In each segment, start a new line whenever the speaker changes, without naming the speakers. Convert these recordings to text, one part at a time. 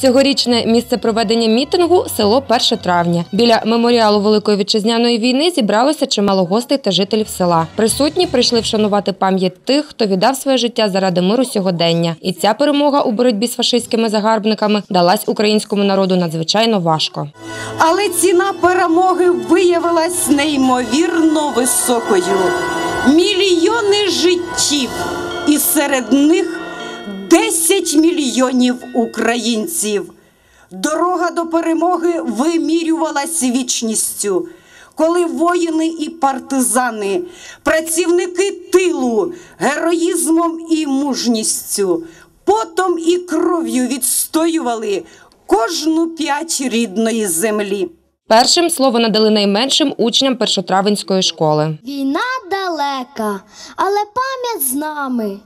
Цьогорічне місце проведення мітингу село 1 травня. Біля меморіалу Великої вітчизняної війни зібралося чимало гостей та жителів села. Присутні прийшли вшанувати пам'ять тих, хто віддав своє життя заради миру сьогодення. І ця перемога у боротьбі з фашистськими загарбниками далась українському народу надзвичайно важко.
Але ціна перемоги виявилась неймовірно високою. Мільйони життів, і серед них 10 мільйонів українців. Дорога до перемоги вимірювалась вічністю, коли воїни і партизани, працівники тилу, героїзмом і мужністю, потом і кров'ю відстоювали кожну п'ять рідної землі.
Першим слово надали найменшим учням першотравенської школи.
Війна далека, але пам'ять з нами.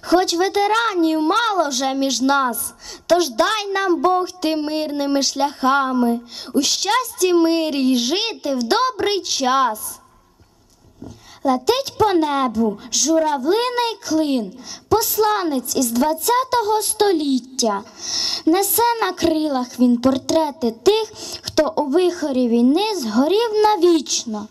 Хоч ветеранів мало вже між нас, тож дай нам Бог ти мирними шляхами, у щасті мирі й жити в добрий час. Летить по небу журавлиний клин, посланець із 20-го століття. Несе на крилах він портрети тих, хто у вихорі війни згорів навічно.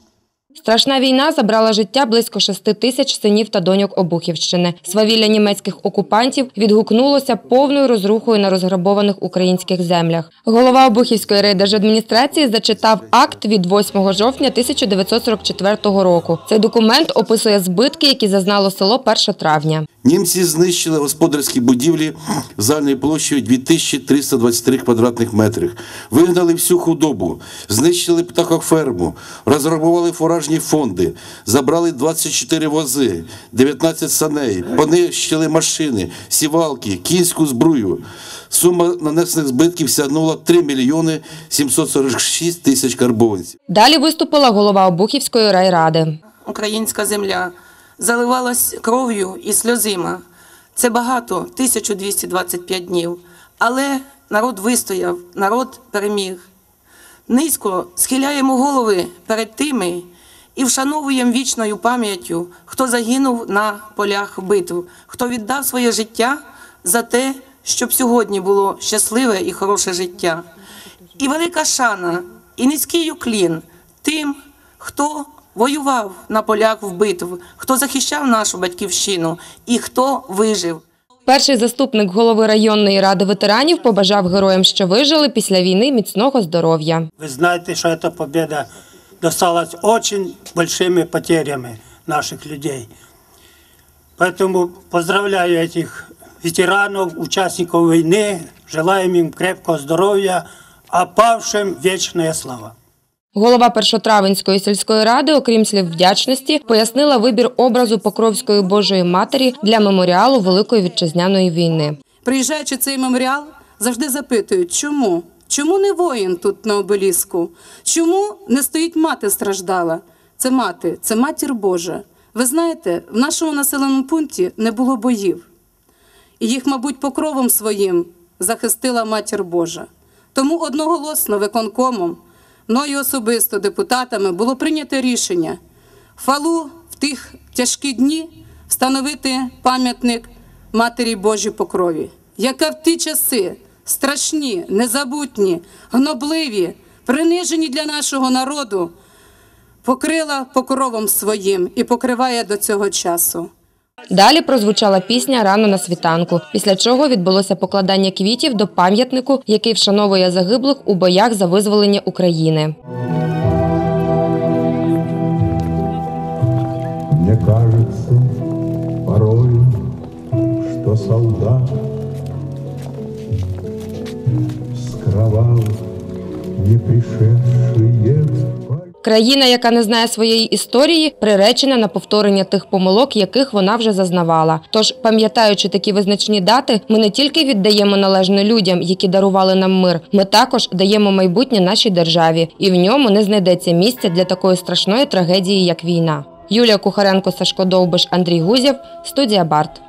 Страшна війна забрала життя близько шести тисяч синів та доньок Обухівщини. Свавілля німецьких окупантів відгукнулося повною розрухою на розграбованих українських землях. Голова Обухівської райдержадміністрації зачитав акт від 8 жовтня 1944 року. Цей документ описує збитки, які зазнало село 1 травня.
Німці знищили господарські будівлі загальною площею 2323 квадратних метрів, вигнали всю худобу, знищили птахоферму, розграбували фуражні фонди, забрали 24 вози, 19 саней, понищили машини, сівалки, кінську збрую. Сума нанесених збитків сягнула 3 мільйони 746 тисяч карбованців.
Далі виступила голова Обухівської райради.
українська земля заливалась кров'ю і сльозима. Це багато, 1225 днів. Але народ вистояв, народ переміг. Низько схиляємо голови перед тими і вшановуємо вічною пам'яттю, хто загинув на полях битв, хто віддав своє життя за те, щоб сьогодні було щасливе і хороше життя. І велика шана, і низький уклін тим, хто воював на полях в битв, хто захищав нашу батьківщину і хто вижив.
Перший заступник голови районної ради ветеранів побажав героям, що вижили після війни міцного здоров'я.
Вы знаете, что эта победа досталась очень большими потерями наших людей. Поэтому поздравляю этих ветеранов, участников войны, желаем им крепкого здоровья, а павшим вечная слава.
Голова Першотравенської сільської ради, окрім слів вдячності, пояснила вибір образу Покровської Божої Матері для меморіалу Великої вітчизняної війни.
Приїжджаючи в цей меморіал, завжди запитують, чому? Чому не воїн тут на обеліску? Чому не стоїть мати страждала? Це мати, це матір Божа. Ви знаєте, в нашому населеному пункті не було боїв. І їх, мабуть, покровом своїм захистила матір Божа. Тому одноголосно виконкомом, мною особисто депутатами було прийнято рішення фалу в тих тяжкі дні встановити пам'ятник Матері Божій Покрові, яка в ті часи страшні, незабутні, гнобливі, принижені для нашого народу, покрила покровом своїм і покриває до цього часу.
Далі прозвучала пісня Рано на світанку, після чого відбулося покладання квітів до пам'ятнику, який вшановує загиблих у боях за визволення України.
Мне кажется порой, что солдат с не пришедшие.
Країна, яка не знає своєї історії, приречена на повторення тих помилок, яких вона вже зазнавала. Тож, пам'ятаючи такі визначні дати, ми не тільки віддаємо належне людям, які дарували нам мир, ми також даємо майбутнє нашій державі, і в ньому не знайдеться місця для такої страшної трагедії, як війна. Юлія Кухаренко, Сашко Довбиш, Андрій Гузєв, студія Барт.